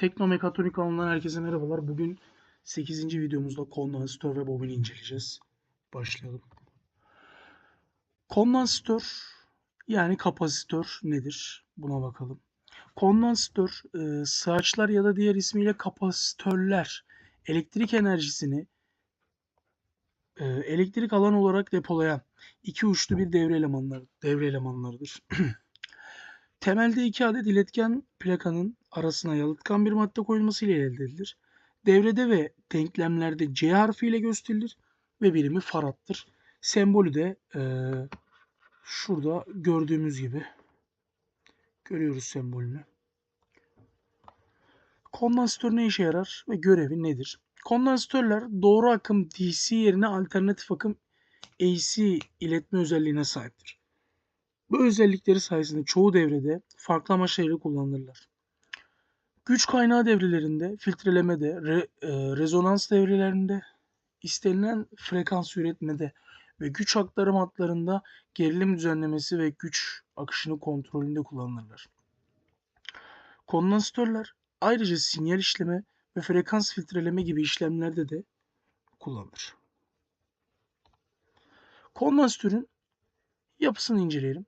Teknomekatronik alanından herkese merhabalar. Bugün 8. videomuzda kondansatör ve bobini inceleyeceğiz. Başlayalım. Kondansatör yani kapasitör nedir? Buna bakalım. Kondansatör e, sığaçlar ya da diğer ismiyle kapasitörler elektrik enerjisini e, elektrik alan olarak depolayan iki uçlu bir devre elemanları devre elemanlarıdır. Temelde iki adet iletken plakanın arasına yalıtkan bir madde koyulması ile elde edilir. Devrede ve denklemlerde C harfi ile gösterilir ve birimi farattır. Sembolü de e, şurada gördüğümüz gibi görüyoruz sembolünü. Kondansatör ne işe yarar ve görevi nedir? Kondansatörler doğru akım DC yerine alternatif akım AC iletme özelliğine sahiptir. Bu özellikleri sayesinde çoğu devrede farklı amaçlarıyla kullanılırlar. Güç kaynağı devrelerinde, filtrelemede, re, e, rezonans devrelerinde, istenilen frekans üretmede ve güç aktarım hatlarında gerilim düzenlemesi ve güç akışını kontrolünde kullanılırlar. Kondansatörler ayrıca sinyal işleme ve frekans filtreleme gibi işlemlerde de kullanılır. Kondansatörün yapısını inceleyelim.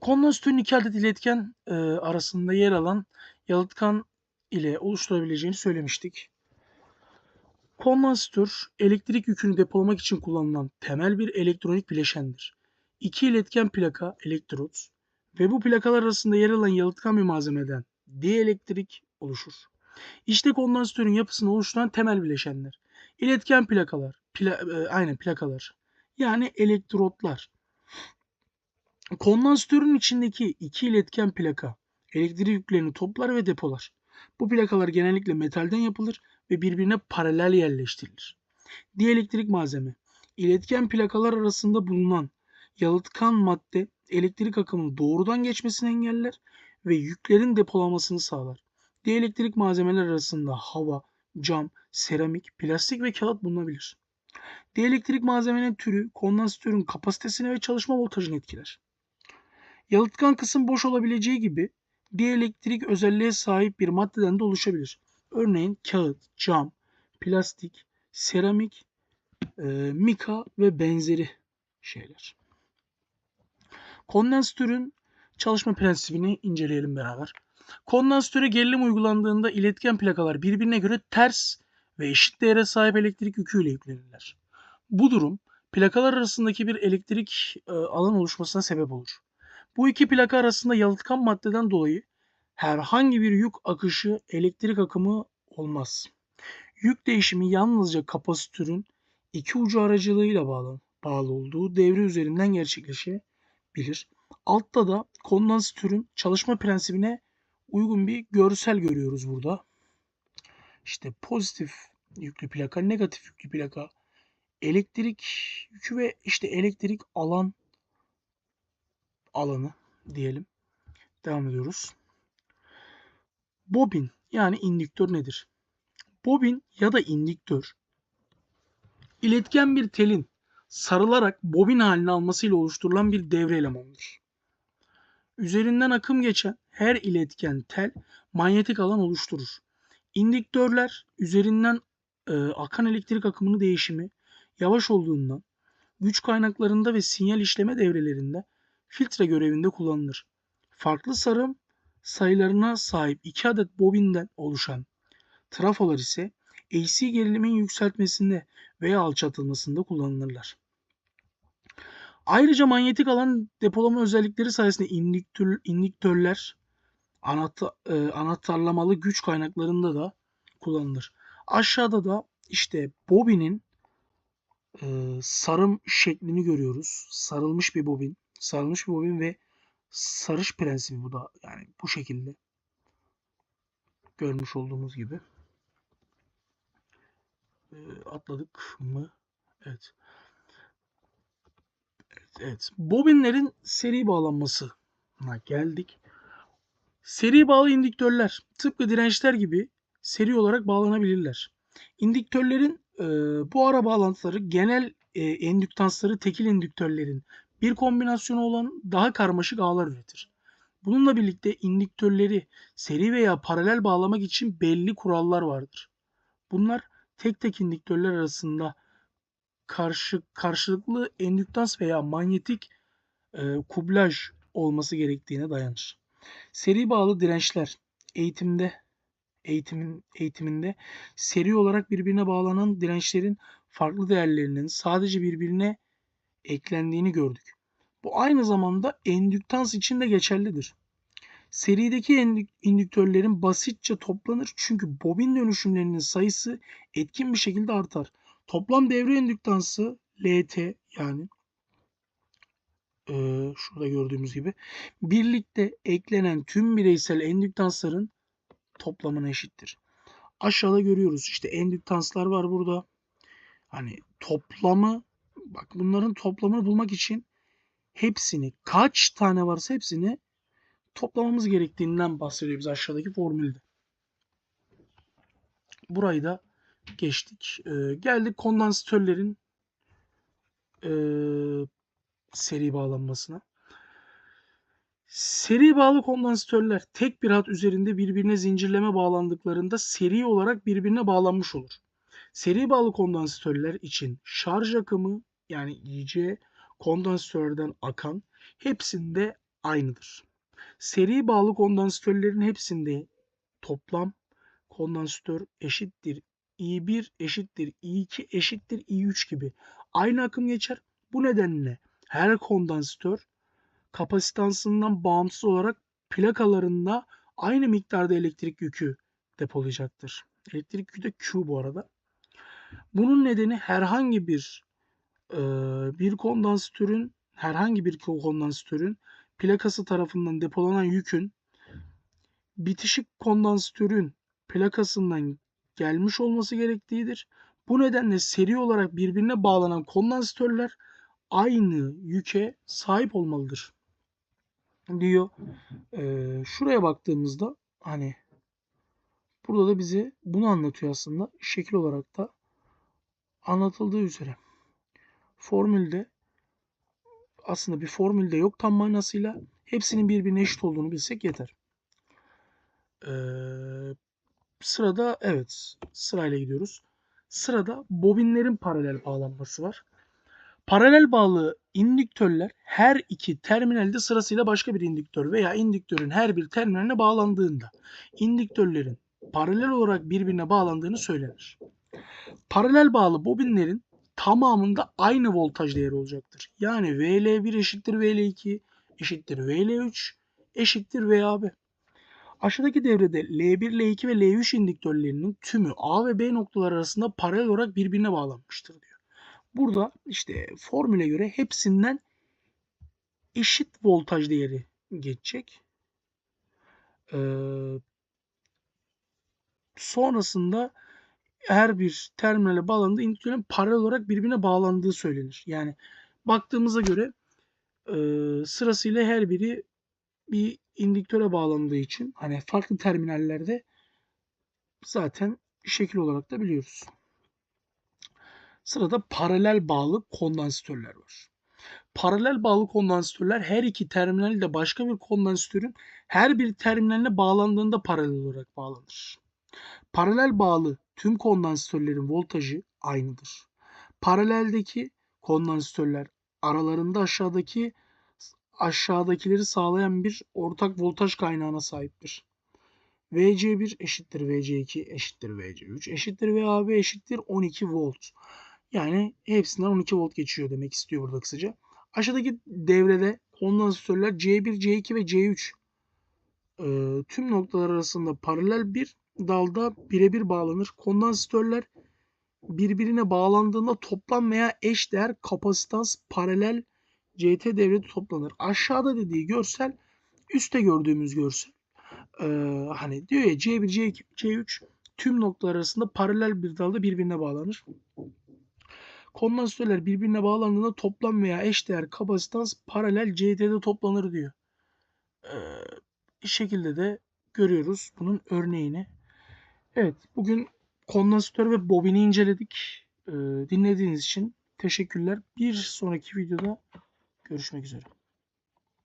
Kondansatörün iki adet iletken e, arasında yer alan yalıtkan ile oluşturabileceğini söylemiştik. Kondansatör elektrik yükünü depolamak için kullanılan temel bir elektronik bileşendir. İki iletken plaka elektrot ve bu plakalar arasında yer alan yalıtkan bir malzemeden dielektrik oluşur. İşte kondansatörün yapısını oluşturan temel bileşenler. İletken plakalar, pla, e, aynen plakalar. Yani elektrotlar. Kondansatörün içindeki iki iletken plaka elektrik yüklerini toplar ve depolar. Bu plakalar genellikle metalden yapılır ve birbirine paralel yerleştirilir. Dielektrik malzeme iletken plakalar arasında bulunan yalıtkan madde elektrik akımının doğrudan geçmesini engeller ve yüklerin depolanmasını sağlar. Dielektrik malzemeler arasında hava, cam, seramik, plastik ve kağıt bulunabilir. Dielektrik malzemenin türü kondansatörün kapasitesini ve çalışma voltajını etkiler. Yalıtkan kısım boş olabileceği gibi dielektrik özelliğe sahip bir maddeden de oluşabilir. Örneğin kağıt, cam, plastik, seramik, e, mika ve benzeri şeyler. Kondansatörün çalışma prensibini inceleyelim beraber. Kondansatöre gerilim uygulandığında iletken plakalar birbirine göre ters ve eşit değere sahip elektrik yüküyle yüklenirler. Bu durum plakalar arasındaki bir elektrik e, alan oluşmasına sebep olur. Bu iki plaka arasında yalıtkan maddeden dolayı herhangi bir yük akışı elektrik akımı olmaz. Yük değişimi yalnızca kapasitörün iki ucu aracılığıyla bağlı, bağlı olduğu devre üzerinden gerçekleşebilir. Altta da kondansatörün çalışma prensibine uygun bir görsel görüyoruz burada. İşte pozitif yüklü plaka, negatif yüklü plaka, elektrik yükü ve işte elektrik alan alanı diyelim. Devam ediyoruz. Bobin yani indüktör nedir? Bobin ya da indüktör iletken bir telin sarılarak bobin halini almasıyla oluşturulan bir devre elemanıdır. Üzerinden akım geçen her iletken tel manyetik alan oluşturur. İndüktörler üzerinden e, akan elektrik akımını değişimi yavaş olduğundan güç kaynaklarında ve sinyal işleme devrelerinde filtre görevinde kullanılır. Farklı sarım sayılarına sahip iki adet bobinden oluşan trafolar ise AC gerilimin yükseltmesinde veya alçaltılmasında kullanılırlar. Ayrıca manyetik alan depolama özellikleri sayesinde indüktör, indüktörler anahtar, e, anahtarlamalı güç kaynaklarında da kullanılır. Aşağıda da işte bobinin e, sarım şeklini görüyoruz. Sarılmış bir bobin. Sarılmış bir bobin ve sarış prensibi bu da. Yani bu şekilde görmüş olduğumuz gibi. E, atladık mı? Evet. Evet, evet. Bobinlerin seri bağlanmasına geldik. Seri bağlı indüktörler tıpkı dirençler gibi seri olarak bağlanabilirler. İndüktörlerin e, bu ara bağlantıları genel e, endüktansları tekil indüktörlerin bir kombinasyonu olan daha karmaşık ağlar üretir. Bununla birlikte indüktörleri seri veya paralel bağlamak için belli kurallar vardır. Bunlar tek tek indüktörler arasında karşı karşılıklı endüktans veya manyetik e, kublaj olması gerektiğine dayanır. Seri bağlı dirençler eğitimde eğitimin eğitiminde seri olarak birbirine bağlanan dirençlerin farklı değerlerinin sadece birbirine eklendiğini gördük. Bu aynı zamanda endüktans için de geçerlidir. Serideki indüktörlerin basitçe toplanır çünkü bobin dönüşümlerinin sayısı etkin bir şekilde artar. Toplam devre endüktansı LT yani eee, şurada gördüğümüz gibi birlikte eklenen tüm bireysel endüktansların toplamına eşittir. Aşağıda görüyoruz işte endüktanslar var burada. Hani toplamı bak bunların toplamını bulmak için hepsini kaç tane varsa hepsini toplamamız gerektiğinden bahsediyor biz aşağıdaki formülde. Burayı da geçtik. Ee, geldik kondansatörlerin ee, seri bağlanmasına. Seri bağlı kondansatörler tek bir hat üzerinde birbirine zincirleme bağlandıklarında seri olarak birbirine bağlanmış olur. Seri bağlı kondansatörler için şarj akımı yani IC kondansatörden akan hepsinde aynıdır. Seri bağlı kondansatörlerin hepsinde toplam kondansatör eşittir I1 eşittir I2 eşittir I3 gibi aynı akım geçer. Bu nedenle her kondansatör kapasitansından bağımsız olarak plakalarında aynı miktarda elektrik yükü depolayacaktır. Elektrik yükü de Q bu arada. Bunun nedeni herhangi bir e, bir kondansatörün herhangi bir kondansatörün plakası tarafından depolanan yükün bitişik kondansatörün plakasından gelmiş olması gerektiğidir. Bu nedenle seri olarak birbirine bağlanan kondansatörler aynı yüke sahip olmalıdır. Diyor. Ee, şuraya baktığımızda hani burada da bize bunu anlatıyor aslında. Şekil olarak da anlatıldığı üzere. Formülde aslında bir formülde yok tam manasıyla. Hepsinin birbirine eşit olduğunu bilsek yeter. Ee, sırada evet sırayla gidiyoruz. Sırada bobinlerin paralel bağlanması var. Paralel bağlı indüktörler her iki terminalde sırasıyla başka bir indüktör veya indüktörün her bir terminaline bağlandığında indüktörlerin paralel olarak birbirine bağlandığını söylenir. Paralel bağlı bobinlerin tamamında aynı voltaj değeri olacaktır. Yani VL1 eşittir VL2 eşittir VL3 eşittir VAB. Aşağıdaki devrede L1, L2 ve L3 indüktörlerinin tümü A ve B noktaları arasında paralel olarak birbirine bağlanmıştır diyor. Burada işte formüle göre hepsinden eşit voltaj değeri geçecek. Ee, sonrasında her bir terminale bağlandığı indüktörün paralel olarak birbirine bağlandığı söylenir. Yani baktığımıza göre e, sırasıyla her biri bir indüktöre bağlandığı için hani farklı terminallerde zaten şekil olarak da biliyoruz. Sırada paralel bağlı kondansatörler var. Paralel bağlı kondansatörler her iki terminalde başka bir kondansatörün her bir terminaline bağlandığında paralel olarak bağlanır. Paralel bağlı tüm kondansatörlerin voltajı aynıdır. Paraleldeki kondansatörler aralarında aşağıdaki aşağıdakileri sağlayan bir ortak voltaj kaynağına sahiptir. VC1 eşittir VC2 eşittir VC3 eşittir VAB eşittir 12 volt. Yani hepsinden 12 volt geçiyor demek istiyor burada kısaca. Aşağıdaki devrede kondansatörler C1, C2 ve C3 e, tüm noktalar arasında paralel bir dalda birebir bağlanır. Kondansatörler birbirine bağlandığında toplam veya eş değer kapasitans paralel CT devrede toplanır. Aşağıda dediği görsel üstte gördüğümüz görsel. Ee, hani diyor ya C1, C2, C3 tüm noktalar arasında paralel bir dalda birbirine bağlanır. Kondansatörler birbirine bağlandığında toplam veya eşdeğer kapasitans paralel CT'de toplanır diyor. Ee, şekilde de görüyoruz bunun örneğini. Evet bugün kondansatör ve bobini inceledik. Ee, dinlediğiniz için teşekkürler. Bir sonraki videoda görüşmek üzere.